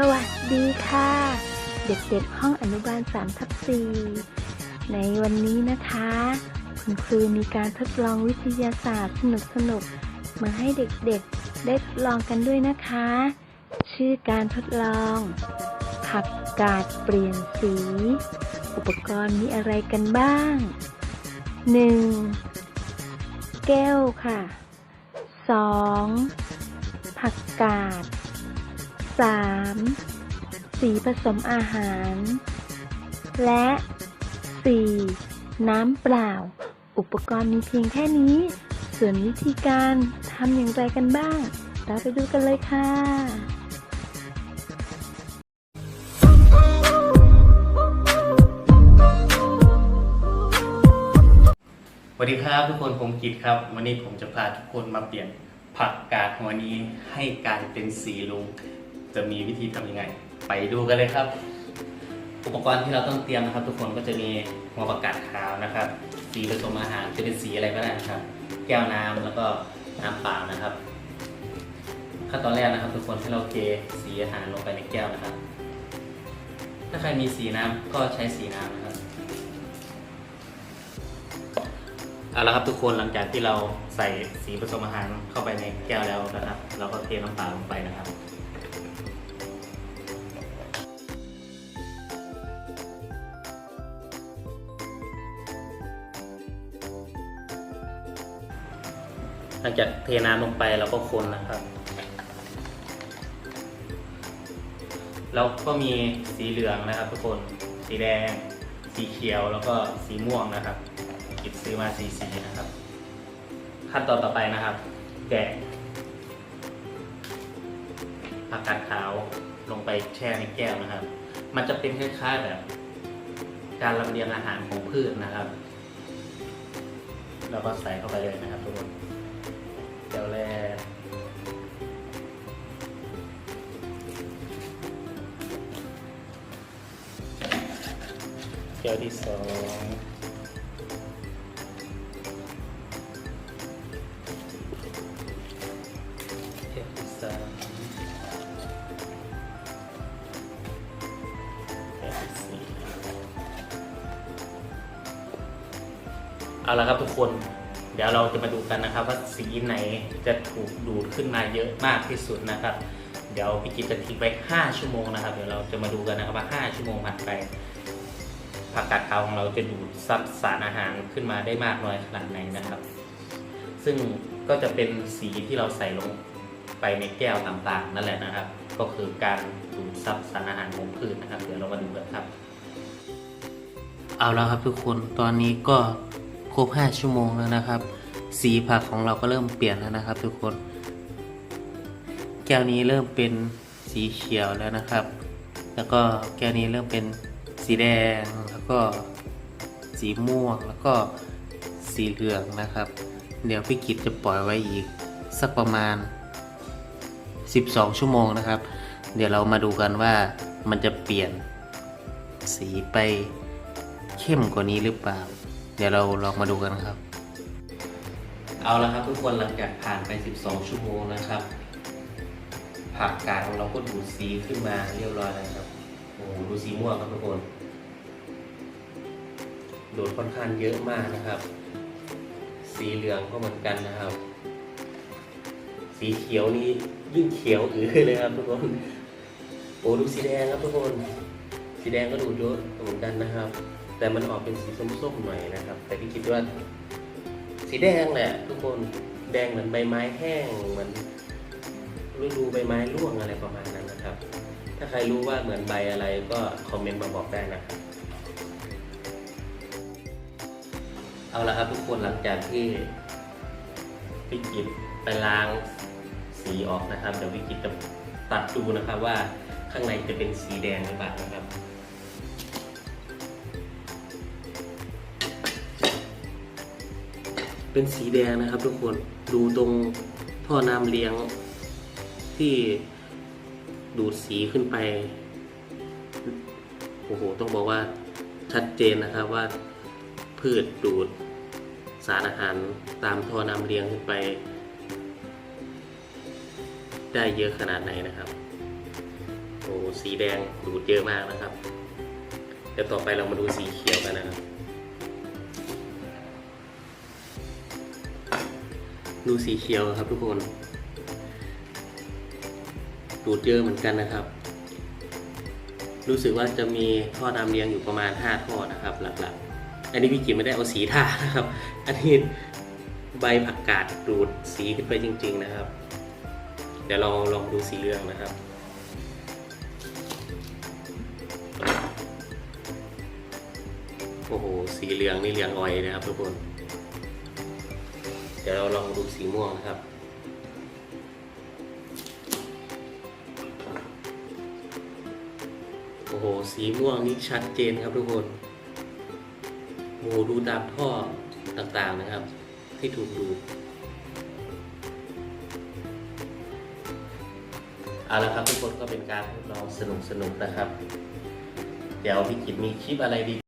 สวัสดีค่ะ เด็กๆ ห้องอนุบาล3ทับ4ในวันนี้นะคะ คุณครูมีการทดลองวิทยาศาสตร์สนุกๆ มาให้เด็กๆ ได้ทดลองกันด้วยนะคะ ชื่อการทดลอง ผักกาดเปลี่ยนสี อุปกรณ์มีอะไรกันบ้าง 1. แก้วค่ะ 2. ผักกาด 3. สีผสมอาหาร และ 4. น้ำเปล่า อุปกรณ์มีเพียงแค่นี้ ส่วนวิธีการทำอย่างไรกันบ้าง เราไปดูกันเลยค่ะสวัสดีครับทุกคนผมกิตครับ วันนี้ผมจะพาทุกคนมาเปลี่ยนผักกาดหัวนี้ให้กลายเป็นสีลุง จะมีวิธีทำยังไง ไปดูกันเลยครับ อุปกรณ์ที่เราต้องเตรียมนะครับ ทุกคนก็จะมีหัวผักกาดขาวนะครับ สีผสมอาหารจะเป็นสีอะไรก็ได้นะครับ แก้วน้ำแล้วก็น้ำเปล่านะครับ ขั้นตอนแรกนะครับ ทุกคนให้เราเทสีอาหารลงไปในแก้วนะครับ ถ้าใครมีสีน้ำก็ใช้สีน้ำนะครับเอาละครับทุกคนหลังจากที่เราใส่สีผสมอาหารเข้าไปในแก้วแล้วนะครับ เราก็เทน้ำเปล่าลงไปนะครับ ลังจากเทน้ำลงไปเราก็คนนะครับ แล้วก็มีสีเหลืองนะครับ ทุกคน สีแดง สีเขียวแล้วก็สีม่วงนะครับหยิบซื้อมาสีสีนะครับ ขั้นตอนต่อไปนะครับ แกะผักกาดขาวลงไปแช่ในแก้วนะครับ มันจะเป็นคล้ายๆแบบ การลำเลียงอาหารของพืชนะครับ แล้วก็ใส่เข้าไปเลยนะครับทุกคน แก้วแรกแก้วที่สองแก้วที่สามแก้วที่สี่เอาละครับทุกคน เดี๋ยวเราจะมาดูกันนะครับ ว่าสีไหนจะถูกดูดขึ้นมาเยอะมากที่สุดนะครับ เดี๋ยวพี่กิจจะทิ้งไว้ 5 ชั่วโมงนะครับ เดี๋ยวเราจะมาดูกันนะครับว่า 5 ชั่วโมงผ่านไปผักกาดขาวของเราจะดูดซับสารอาหารขึ้นมาได้มากน้อยขนาดไหนนะครับ ซึ่งก็จะเป็นสีที่เราใส่ลงไปในแก้วต่างๆ นั่นแหละนะครับ ก็คือการดูดซับสารอาหารของพืชนะครับ เดี๋ยวเรามาดูกันครับ เอาแล้วครับทุกคนตอนนี้ก็ ครบ 5 ชั่วโมงแล้วนะครับ สีผักของเราก็เริ่มเปลี่ยนแล้วนะครับ ทุกคน แก้วนี้เริ่มเป็นสีเขียวแล้วนะครับ แล้วก็แก้วนี้เริ่มเป็นสีแดง แล้วก็สีม่วง แล้วก็สีเหลืองนะครับ เดี๋ยวพี่กิจจะปล่อยไว้อีกสักประมาณ 12 ชั่วโมงนะครับ เดี๋ยวเรามาดูกันว่ามันจะเปลี่ยนสีไปเข้มกว่านี้หรือเปล่า เดี๋ยวเราลองมาดูกันครับ เอาละครับทุกคนหลังจากผ่านไป 12 ชั่วโมงนะครับ ผักกาดของเราก็ดูดสีขึ้นมาเรียบร้อยแล้วครับ โอ้โหดูสีม่วงครับทุกคน โดดค่อนข้างเยอะมากนะครับ สีเหลืองก็เหมือนกันนะครับ สีเขียวนี่ยิ่งเขียวอือเลยครับทุกคน โอ้ดูสีแดงครับทุกคน สีแดงก็ดูดเยอะเหมือนกันนะครับ แต่มันออกเป็นสีส้มๆหน่อยนะครับ แต่พี่คิดว่าสีแดงแหละทุกคนแดงเหมือนใบไม้แห้งเหมือนฤดูใบไม้ร่วงอะไรประมาณนั้นนะครับ ถ้าใครรู้ว่าเหมือนใบอะไรก็คอมเมนต์มาบอกได้นะครับเอาละครับทุกคนหลังจากที่วิกิตไปล้างสีออกนะครับเดี๋ยววิกิตจะตัดดูนะครับว่าข้างในจะเป็นสีแดงหรือเปล่านะครับ เป็นสีแดงนะครับ ทุกคนดูตรงท่อน้ำเลี้ยงที่ดูดสีขึ้นไป โอ้โห ต้องบอกว่าชัดเจนนะครับว่าพืชดูดสารอาหารตามท่อน้ำเลี้ยงขึ้นไป ได้เยอะขนาดไหนนะครับ โอ้โหสีแดงดูดเยอะมากนะครับ เดี๋ยวต่อไปเรามาดูสีเขียวกันนะครับ ดูสีเขียวครับทุกคนดูดเยอะเหมือนกันนะครับ รู้สึกว่าจะมีท่อน้ำเลี้ยงอยู่ประมาณ 5 ท่อนะครับ หลักๆ อันนี้พี่กิมไม่ได้เอาสีท่านะครับ อันนี้ใบผักกาดดูดสีขึ้นไปจริง ๆนะครับ เดี๋ยวเราลองดูสีเหลืองนะครับโอ้โหสีเหลืองนี่เหลืองอ่อยนะครับทุกคน ดี๋ยวเราลองดูสีม่วงนะครับโอ้โหสีม่วงนี่ชัดเจนครับทุกคนโอ้โหดูตามท่อต่างๆนะครับ ที่ถูกดูดเอาละครับทุกคนก็เป็นการทดลองสนุกๆนะครับ เดี๋ยวพี่กิจมีคลิปอะไรดี